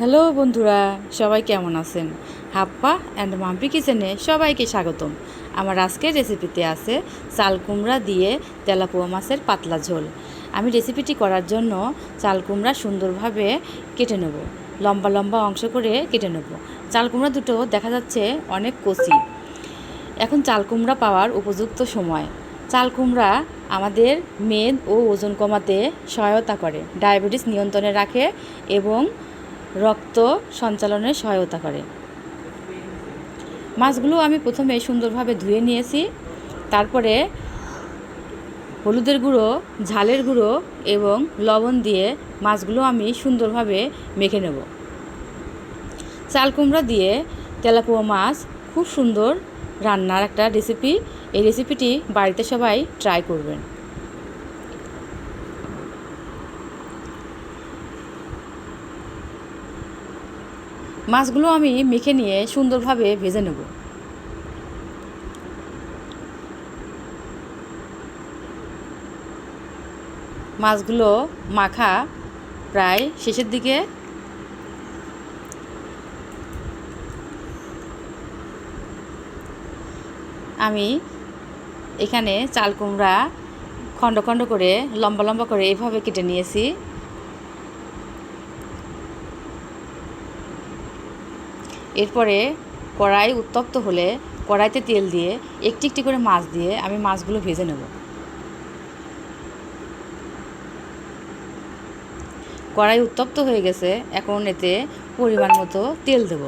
Hello বন্ধুরা, সবাই কেমন আছেন? হাপ্পা অ্যান্ড মাম্পি কিচেনে সবাইকে স্বাগতম। আমার আজকের রেসিপিতে আছে চাল কুমড়া দিয়ে তেলাপুয়া মাছের পাতলা ঝোল। আমি রেসিপিটি করার জন্য চাল কুমড়া সুন্দরভাবে কেটে নেব। লম্বা লম্বা অংশ করে কেটে নেব। চাল কুমড়া দুটো দেখা যাচ্ছে অনেক কচি। এখন চাল কুমড়া পাওয়ার উপযুক্ত সময়। চাল কুমড়া আমাদের মেদ ও ওজন কমাতে সহায়তা করে। ডায়াবেটিস নিয়ন্ত্রণে রাখে এবং রক্ত সঞ্চালনে সহায়তা করে। মাছগুলো আমি প্রথমে সুন্দরভাবে ধুয়ে নিয়েছি। তারপরে হলুদের গুঁড়ো, ঝালের গুঁড়ো এবং লবণ দিয়ে মাছগুলো আমি সুন্দরভাবে মেখে নেব। চাল কুমড়া দিয়ে তেলাপুয়া মাছ খুব সুন্দর রান্নার একটা রেসিপি এই রেসিপিটি বাড়িতে সবাই ট্রাই করবেন। মাছগুলো আমি মেখে নিয়ে সুন্দরভাবে ভেজে নেব। মাছগুলো মাখা প্রায় শেষের দিকে। আমি এখানে চাল কুমড়া খণ্ড খণ্ড করে লম্বা লম্বা করে এভাবে কেটে নিয়েছি। এরপরে কড়াই উত্তপ্ত হলে কড়াইতে তেল দিয়ে একটি একটি করে মাছ দিয়ে আমি মাছগুলো ভেজে নেব। কড়াই উত্তপ্ত হয়ে গেছে, এখন এতে পরিমাণ মতো তেল দেব।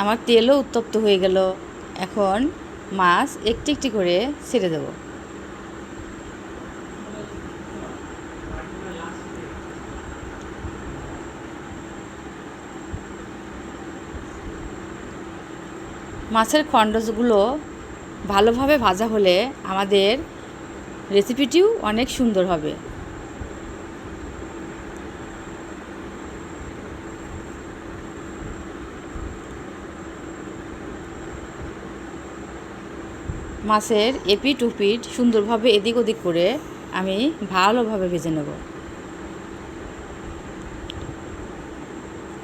আমার তেলও উত্তপ্ত হয়ে গেল। এখন মাছ একটি একটি করে ছেড়ে দেব। মাছের খণ্ডগুলো ভালোভাবে ভাজা হলে আমাদের রেসিপিটিও অনেক সুন্দর হবে। মাছের এপিট উপিট সুন্দরভাবে এদিক ওদিক করে আমি ভালোভাবে ভেজে নেব।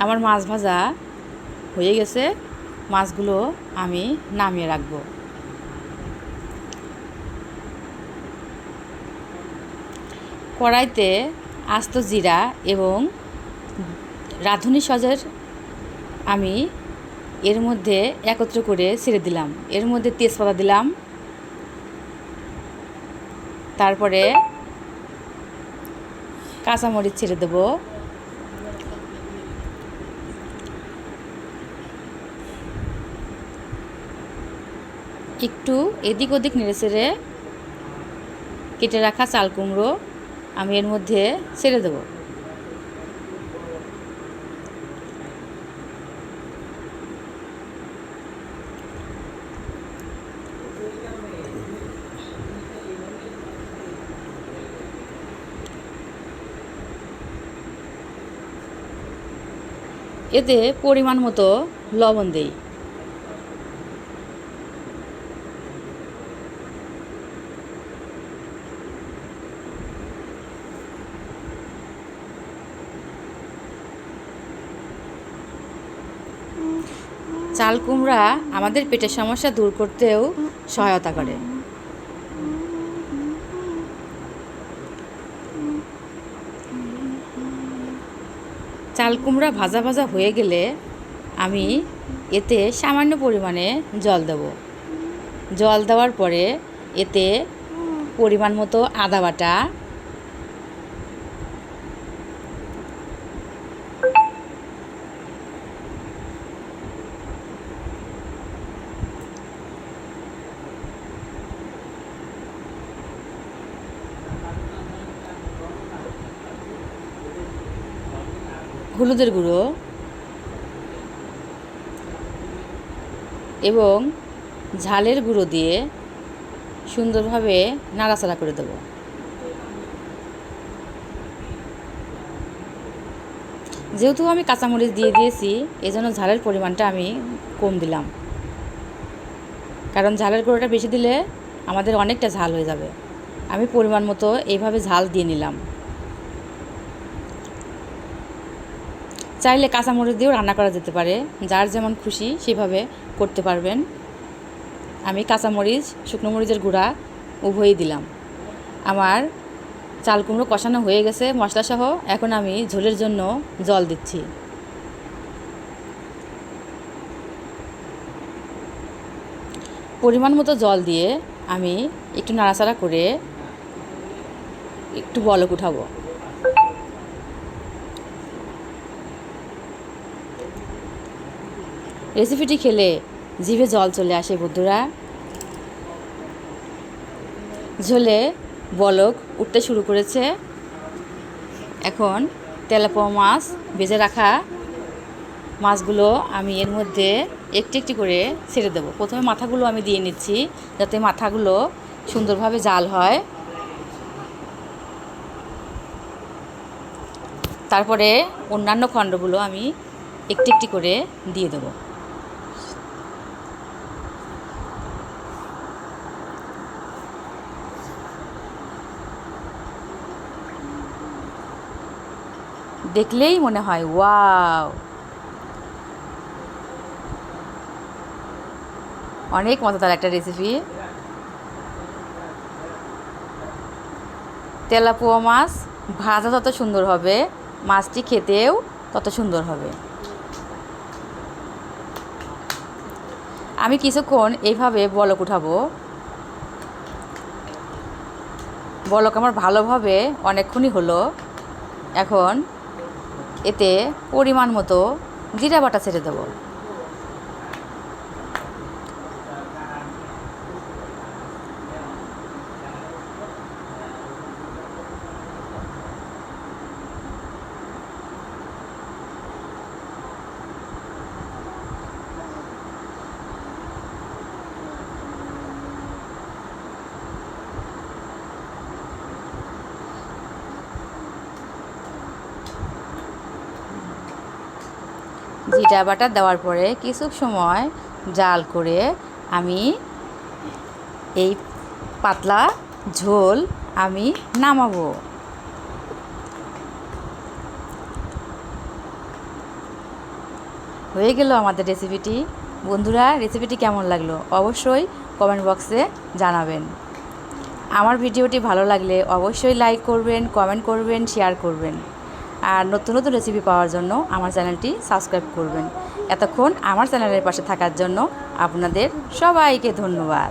আমার মাছ ভাজা হয়ে গেছে। মাছগুলো আমি নামিয়ে রাখব। কড়াইতে আস্ত জিরা এবং রাঁধুনি সজের আমি এর মধ্যে একত্র করে ছেড়ে দিলাম। এর মধ্যে তেজপাতা দিলাম তারপরে কাঁচামরিচ ছেড়ে দেব। একটু এদিক ওদিক নেড়ে ছেড়ে কেটে রাখা চাল কুমড়ো আমি এর মধ্যে ছেড়ে দেবো। এতে পরিমাণ মতো লবণ দেই। চাল কুমড়া আমাদের পেটের সমস্যা দূর করতেও সহায়তা করে। চাল কুমড়া ভাজা ভাজা হয়ে গেলে আমি এতে সামান্য পরিমাণে জল দেব। জল দেওয়ার পরে এতে পরিমাণ মতো আদা বাটা হলুদের গুঁড়ো এবং ঝালের গুঁড়ো দিয়ে সুন্দরভাবে নাড়াচাড়া করে দেবো। যেহেতু আমি কাঁচামরিচ দিয়ে দিয়েছি এই জন্য ঝালের পরিমাণটা আমি কম দিলাম। কারণ ঝালের গুঁড়োটা বেশি দিলে আমাদের অনেকটা ঝাল হয়ে যাবে। আমি পরিমাণ মতো এইভাবে ঝাল দিয়ে নিলাম। চাইলে কাঁচামরিচ দিয়েও রান্না করা যেতে পারে। যার যেমন খুশি সেভাবে করতে পারবেন। আমি কাঁচামরিচ, শুকনো মরিচের গুঁড়া উভয়ই দিলাম। আমার চাল কুমড়ো কষানো হয়ে গেছে মশলাসহ। এখন আমি ঝোলের জন্য জল দিচ্ছি। পরিমাণ মতো জল দিয়ে আমি একটু নাড়াচাড়া করে একটু বলক উঠাবো। রেসিপিটি খেলে জিভে জল চলে আসে, বন্ধুরা। ঝোলে বলক উঠতে শুরু করেছে। এখন তেলাপোয়া মাছ ভেজে রাখা মাছগুলো আমি এর মধ্যে একটি একটি করে ছেড়ে দেবো। প্রথমে মাথাগুলো আমি দিয়ে নিচ্ছি, যাতে মাথাগুলো সুন্দরভাবে জাল হয়। তারপরে অন্যান্য খণ্ডগুলো আমি একটি একটি করে দিয়ে দেবো। দেখলেই মনে হয়, ওয়াও! অনেক মজাদার একটা রেসিপি তেলাপোয়া মাছ ভাজা তত সুন্দর হবে, মাছটি খেতেও তত সুন্দর হবে। আমি কিছুক্ষণ এইভাবে বলক উঠাবো। বলক আমার ভালোভাবে অনেকক্ষণই হলো। এখন এতে পরিমাণ মতো জিরা বাটা ছেড়ে দেবো। জিরা বাটা দেওয়ার পরে কিছু সময় জাল করে আমি এই পাতলা ঝোল আমি নামাবো। হয়ে গেল আমাদের রেসিপিটি বন্ধুরা রেসিপিটি কেমন লাগল অবশ্যই কমেন্ট বক্সে জানাবেন। আমার ভিডিওটি ভালো লাগলে অবশ্যই লাইক করবেন কমেন্ট করবেন শেয়ার করবেন। আর নতুন নতুন রেসিপি পাওয়ার জন্য আমার চ্যানেলটি সাবস্ক্রাইব করবেন। এতক্ষণ আমার চ্যানেলের পাশে থাকার জন্য আপনাদের সবাইকে ধন্যবাদ।